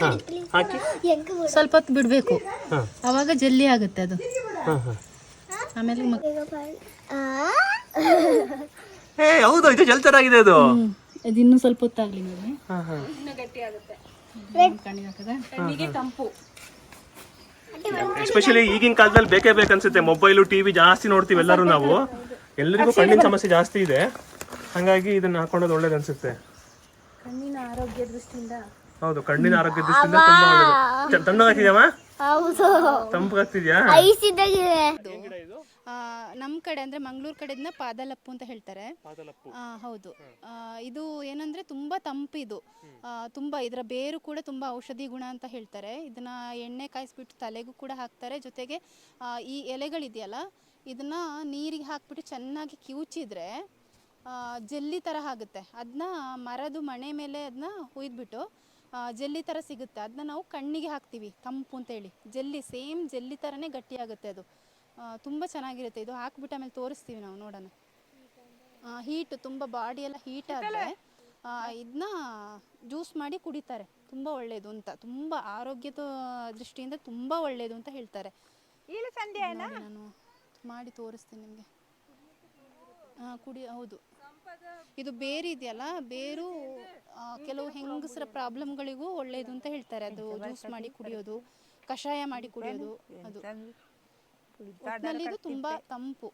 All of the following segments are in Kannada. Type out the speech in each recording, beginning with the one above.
ಹಾಂ. ಹಾಕಿ. ಸ್ವಲ್ಪ ಹೊತ್ತು ಬಿಡಬೇಕು. ಹಾಂ. ಅವಾಗ ಜಲ್ಲಿ ಆಗುತ್ತೆ ಅದು. ಹಾಂ ಹಾಂ. ಆಮೇಲೆ ಏ ಹೌದು ಇದು ಜಲ್ ಥರ ಆಗಿದೆ ಅದು. ಅದು ಇನ್ನೂ ಸ್ವಲ್ಪ ಹೊತ್ತಾಗ್ಲಿ ಹಾಂ ಹಾಂ. ಕಣ್ಣಿಗೆ ಹಾಕದ? ಎಸ್ಪೆಷಲಿ ಈಗಿನ ಕಾಲದಲ್ಲಿ ಬೇಕೇ ಬೇಕನ್ಸುತ್ತೆ ಮೊಬೈಲು ಟಿವಿ ಜಾಸ್ತಿ ನೋಡ್ತೀವಿ ಎಲ್ಲರೂ ನಾವು. ಎಲ್ಲರಿಗೂ ಕಣ್ಣಿನ ಸಮಸ್ಯೆ ಜಾಸ್ತಿ ಇದೆ. ಹಾಗಾಗಿ ಇದನ್ನ ಹಾಕೊಂಡೋದು ಒಳ್ಳೇದು ಅನ್ಸುತ್ತೆ. ಕಣ್ಣಿನ ಆರೋಗ್ಯ ದೃಷ್ಟಿಯಿಂದ ಹೌದು ಕಣ್ಣಿನ ಆರೋಗ್ಯ ದೃಷ್ಟಿಯಿಂದ ತುಂಬಾ ಒಳ್ಳೇದು. ಹೌದು. ತಂಪಾಗ್ತಿದ್ಯಾ? ಐಸ್ ಇದ್ದಾಗಿದೆ ನಮ್ಮ ಕಡೆ ಅಂದ್ರೆ ಮಂಗಳೂರು ಕಡೆಯಿಂದ ಪಾದಲಪ್ಪು ಅಂತ ಹೇಳ್ತಾರೆ. ಆ, ಹೌದು. ಆ, ಇದು ಏನಂದ್ರೆ ತುಂಬಾ ತಂಪಿದು. ಆ, ತುಂಬಾ ಇದರ ಬೇರು ಕೂಡ ತುಂಬಾ ಔಷಧಿ ಗುಣ ಅಂತ ಹೇಳ್ತಾರೆ. ಇದನ್ನ ಎಣ್ಣೆ ಕಾಯಿಸ್ಬಿಟ್ಟು ತಲೆಗೂ ಕೂಡ ಹಾಕ್ತಾರೆ. ಜೊತೆಗೆ ಆ, ಈ ಎಲೆಗಳಿದೆಯಲ್ಲ ಇದನ್ನ ನೀರಿಗೆ ಹಾಕ್ಬಿಟ್ಟು ಚೆನ್ನಾಗಿ ಕಿವುಚಿದ್ರೆ ಆ, ಜೆಲ್ಲಿ ಥರ ಆಗುತ್ತೆ. ಅದನ್ನ ಮರದ ಮಣೆ ಮೇಲೆ ಅದನ್ನ ಹುಯ್ದ್ಬಿಟ್ಟು ಜೆಲ್ಲಿ ಥರ ಸಿಗುತ್ತೆ. ಅದನ್ನ ನಾವು ಕಣ್ಣಿಗೆ ಹಾಕ್ತೀವಿ ತಂಪು ಅಂತೇಳಿ. ಜೆಲ್ಲಿ ಸೇಮ್ ಜೆಲ್ಲಿ ಥರನೇ ಗಟ್ಟಿಯಾಗುತ್ತೆ ಅದು. ತುಂಬ ಚೆನ್ನಾಗಿರುತ್ತೆ. ಇದು ಹಾಕ್ಬಿಟ್ಟು ಆಮೇಲೆ ತೋರಿಸ್ತೀವಿ ನಾವು ನೋಡೋಣ. ಹೀಟ್ ತುಂಬ ಬಾಡಿ ಎಲ್ಲ ಹೀಟ್ ಆದರೆ ಇದನ್ನ ಜ್ಯೂಸ್ ಮಾಡಿ ಕುಡಿತಾರೆ. ತುಂಬ ಒಳ್ಳೆಯದು ಅಂತ. ತುಂಬ ಆರೋಗ್ಯದ ದೃಷ್ಟಿಯಿಂದ ತುಂಬ ಒಳ್ಳೆಯದು ಅಂತ ಹೇಳ್ತಾರೆ. ನಾನು ಮಾಡಿ ತೋರಿಸ್ತೀನಿ ನಿಮಗೆ. ಕುಡಿ ಹೌದು. ಇದು ಬೇರು ಇದೆಯಲ್ಲ ಬೇರು ಕೆಲವು ಹೆಂಗಸರ ಪ್ರಾಬ್ಲಮ್ಗಳಿಗೂ ಒಳ್ಳೇದು ಅಂತ ಹೇಳ್ತಾರೆ. ಅದು ಜ್ಯೂಸ್ ಮಾಡಿ ಕುಡಿಯೋದು ಕಷಾಯ ಮಾಡಿ ಕುಡಿಯೋದು ಅದು. ಒಟ್ನಲ್ಲಿ ಇದು ತುಂಬಾ ತಂಪು.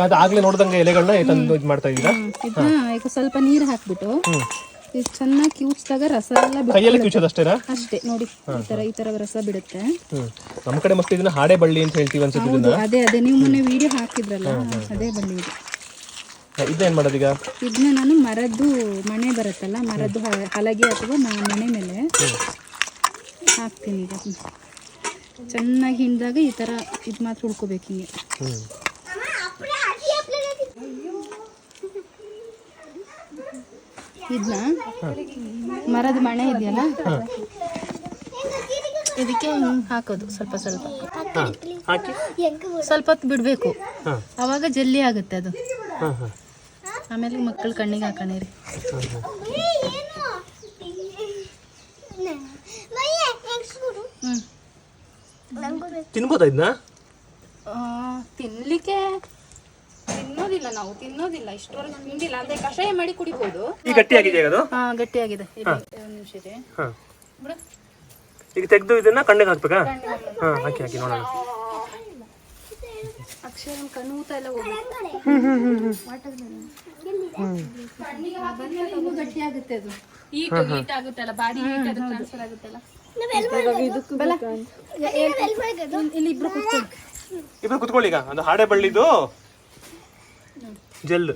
ಅದು ಆಗ್ಲೇ ನೋಡ್ದಂಗೆ ಎಲೆಗಳನ್ನ ತಂದು ಇದು ಮಾಡ್ತಾ ಇದ್ದೀರಾ? ಇದನ್ನ ಈಗ ಸ್ವಲ್ಪ ನೀರು ಹಾಕ್ಬಿಟ್ಟು ಇದು ಚೆನ್ನಾಗಿ ಕಿವುಚ್ದಾಗ ರಸ ಎಲ್ಲ ಬಿಡುತ್ತೆ. ಕೈಯಲ್ಲಿ ಕಿಚ್ಚೋದು ಅಷ್ಟೇನಾ ಅಷ್ಟೇ ನೋಡಿ ಈ ತರ ಈ ತರ ರಸ ಬಿಡುತ್ತೆ. ಹ್ಮ್. ನಮ್ಮ ಕಡೆ ಮಸ್ತ್ ಇದನ್ನ ಹಾಡೆ ಬಳ್ಳಿ ಅಂತ ಹೇಳ್ತೀವಿ ಅನ್ಸುತ್ತೆ ಹೌದು ಇದನ್ನ ಅದೇ ಅದೇ. ನೀವು ಮೊನ್ನೆ ವಿಡಿಯೋ ಹಾಕಿದ್ರಲ್ಲ ಅದೇ ಬಳ್ಳಿ ಇದು. ಇದೇನ್ ಮಾಡೋದು ಈಗ ಇದನ್ನ ನಾನು ಮರದ್ದು ಮಣೆ ಬರುತ್ತಲ್ಲ ಮರದ್ದು ಹ- ಹಲಗೆ ಅಥವಾ ಮನೆ ಮಣೆ ಮೇಲೆ ಹಾಕ್ತೀನಿ ಈಗ. ಚೆನ್ನಾಗಿ ಹಿಂಡಿದಾಗ ಈ ಥರ ಇದು ಮಾತ್ರ ಉಳ್ಕೋಬೇಕು ಹಿಂಗೆ. ಇದನ್ನ ಮರದ ಮಣೆ ಇದೆಯಲ್ಲ? ಇದಕ್ಕೆ ಹಿಂಗ್ ಹಾಕೋದು ಸ್ವಲ್ಪ ಸ್ವಲ್ಪ. ಹಾಂ ಹಾಕಿ. ಸ್ವಲ್ಪ ಹೊತ್ತು ಬಿಡಬೇಕು. ಹಾಂ. ಅವಾಗ ಜಲ್ಲಿ ಆಗುತ್ತೆ ಅದು. ಹಾಂ ಹಾಂ. ಆಮೇಲೆ ಮಕ್ಕಳು ಕಣ್ಣಿಗೆ ಹಾಕೋಣಿರಿ ಹ್ಞೂ ತಿನ್ಬೋದಾ ಇದನ್ನ ತಿನ್ಲಿಕ್ಕೆ ತಿನ್ನೋದಿಲ್ಲ ನಾವು ತಿನ್ನೋದಿಲ್ಲ. ಇಷ್ಟವರೆಗೆ ತಿಂದಿಲ್ಲ. ಅಂದ್ರೆ ಕಷಾಯ ಮಾಡಿ ಕುಡಿಬಹುದು ಈಗ ಗಟ್ಟಿ ಆಗಿದೆ ಅದು? ಹಾ ಗಟ್ಟಿಯಾಗಿದೆ. ನಿಮಿಷ ಇದೆ. ಈಗ ತೆಗೆದು ಇದನ್ನ ಕಣ್ಣಿಗೆ ಹಾಕ್ಬೇಕಾ. ಹಾಂ ಹಾಕಿ ಹಾಕಿ ನೋಡೋಣ. ಅಕ್ಷರ ಎಲ್ಲ ಹೋಗುತ್ತೆ ಗಟ್ಟಿ ಆಗುತ್ತೆ ಅದು ಹೀಟ್ ಹೀಟ್ ಆಗುತ್ತಲ್ಲ ಬಾಡಿ ಹೀಟ್ ಅದು ಟ್ರಾನ್ಸ್ಫರ್ ಆಗುತ್ತಲ್ಲ ಬಲ. ಇಲ್ಲಿ- ಇಲ್ಲಿ ಇಬ್ರು ಕುತ್ಕೊಳ್ಳಿ ಇಬ್ರು ಕುತ್ಕೊಳ್ಳಿ ಈಗ ಅದು ಹಾಡೆ ಬಳ್ಳಿದು ಜೆಲ್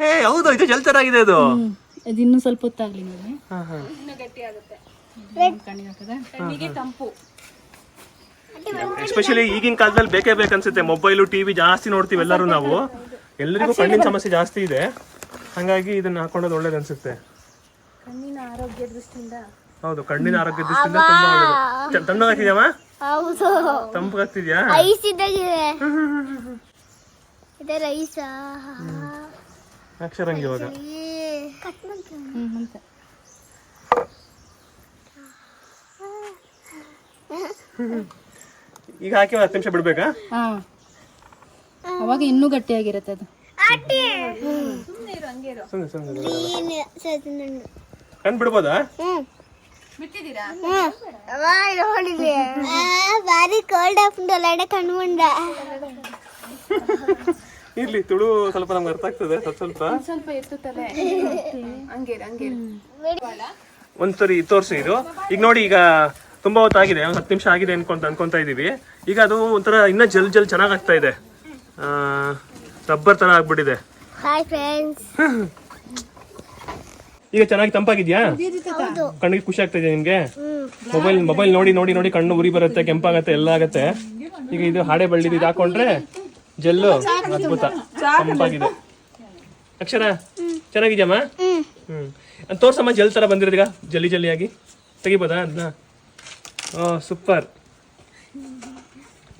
ಹೇ ಹೌದು ಇದು ಜಲ್ ಥರ ಆಗಿದೆ ಅದು ಅದು ಇನ್ನೂ ಸ್ವಲ್ಪ ಹೊತ್ತಾಗ್ಲಿ ನೋಡಿ ಹಾಂ ಹಾಂ. ಕಣ್ಣಿಗೆ ಹಾಕದ? ಕಣ್ಣಿಗೆ ತಂಪು. ಎಸ್ಪೆಷಲಿ ಈಗಿನ ಕಾಲದಲ್ಲಿ ಬೇಕೇ ಬೇಕನ್ಸುತ್ತೆ ಮೊಬೈಲು ಟಿವಿ ಜಾಸ್ತಿ ನೋಡ್ತೀವಿ ಎಲ್ಲರೂ ನಾವು. ಎಲ್ಲರಿಗೂ ಕಣ್ಣಿನ ಸಮಸ್ಯೆ ಜಾಸ್ತಿ ಇದೆ. ಹಾಗಾಗಿ ಇದನ್ನ ಹಾಕೊಳ್ಳೋದು ಒಳ್ಳೇದು ಅನ್ಸುತ್ತೆ. ಕಣ್ಣಿನ ಆರೋಗ್ಯ ದೃಷ್ಟಿಯಿಂದ. ಹೌದು ಕಣ್ಣಿನ ಆರೋಗ್ಯ ದೃಷ್ಟಿಯಿಂದ ತುಂಬಾ ಒಳ್ಳೇದು. ತಣ್ಣಗಾಗ್ತಿದ್ಯಾಮ ಹೌದು. ತಂಪಾಗ್ತಿದ್ಯಾ ಐಸ್ ಇದ್ದಾಗಿದೆ. ಇದೆ ರೈಸಾ ಅಕ್ಷರಂಗಿ ಇವಾಗ. ಅಂತ ಈಗ ಹಾಕಿ ಹತ್ತು ನಿಮಿಷ ಬಿಡ್ಬೇಕಾ? ಹಾ. ಅವಾಗ ಇನ್ನೂ ಗಟ್ಟಿಯಾಗಿರುತ್ತೆ ಅದು. ಸುಮ್ಮನೆ ಸುಮ್ಮನೆ. ಕಣ್ ಬಿಡ್ಬೋದಾ? ಭಾರಿ ಕೋಲ್ಡ್ ಆಫ್ ಕಣ್ಮುಂಡ ಇರ್ಲಿ ತುಳು ಸ್ವಲ್ಪ ನಮ್ಗೆ ಅರ್ಥ ಆಗ್ತದೆ ಸ್ವಲ್ಪ ಸ್ವಲ್ಪ. ಸ್ವಲ್ಪ ಎತ್ತುತ್ತಲೆ. ಹಂಗೆ ಹಂಗೆ ಒಂದ್ಸರಿ ತೋರಿಸಿ ಇದು. ಈಗ ನೋಡಿ ಈಗ ತುಂಬಾ ಹೊತ್ತಾಗಿದೆ ಒಂದು ಹತ್ತು ನಿಮಿಷ ಆಗಿದೆ ಅನ್ಕೊಂತ ಅನ್ಕೊಂತ ಇದೀವಿ. ಈಗ ಅದು ಒಂಥರ ಇನ್ನೂ ಜಲ್ ಜಲ್ ಚೆನ್ನಾಗಿ ಆಗ್ತಾ ಇದೆ ರಬ್ಬರ್ ತರ ಆಗ್ಬಿಟ್ಟಿದೆ. ಹಾಯ್ ಫ್ರೆಂಡ್ಸ್ ಈಗ ಚೆನ್ನಾಗಿ ತಂಪಾಗಿದ್ಯಾ? ಕಣ್ಣಿಗೆ ಖುಷಿ ಆಗ್ತಾ ಇದೆ ನಿಮ್ಗೆ? ಮೊಬೈಲ್ ಮೊಬೈಲ್ ನೋಡಿ ನೋಡಿ ನೋಡಿ ಕಣ್ಣು ಉರಿ ಬರುತ್ತೆ ಕೆಂಪಾಗತ್ತೆ ಎಲ್ಲ ಆಗತ್ತೆ. ಈಗ ಇದು ಹಾಡೆ ಬಳ್ಳಿದು ಇದು ಹಾಕೊಂಡ್ರೆ ಜೆಲ್ಲು. ಅದ್ಭುತ. ತಂಪಾಗಿದೆ ಅಕ್ಷರ ಚೆನ್ನಾಗಿದ್ಯಮ್ಮ? ಹ್ಮ್. ತೋರ್ಸಮ್ಮ ಜೆಲ್ ತರ ಬಂದಿರೋದೀಗ ಈಗ. ಜಲ್ಲಿ ಜಲ್ಲಿಯಾಗಿ. ತೆಗಿಬೋದಾ ಅದನ್ನ ಓ ಸೂಪರ್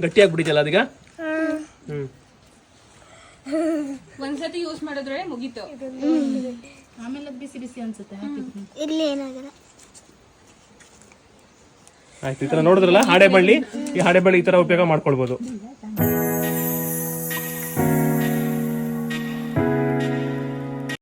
ಗಟ್ಟಿಯಾಗ್ಬಿಟ್ಟಿದೆಯಲ್ಲ ಅದೀಗ? ಹ್ಮ್. ಒಂದ್ಸತಿ ಯೂಸ್ ಮಾಡಿದ್ರೆ ಮುಗೀತು. ಆಮೇಲೆ ಬಿಸಿ ಬಿಸಿ ಅನ್ಸುತ್ತೆ ಇಲ್ಲಿ ಏನಾಗಲ್ಲ. ಆಯ್ತು ಈ ತರ ನೋಡಿದ್ರಲ್ಲ? ಹಾಡೆ ಬಳ್ಳಿ. ಈ ಹಾಡೆ ಬಳ್ಳಿ ಈ ತರ ಉಪಯೋಗ ಮಾಡ್ಕೊಳ್ಬೋದು.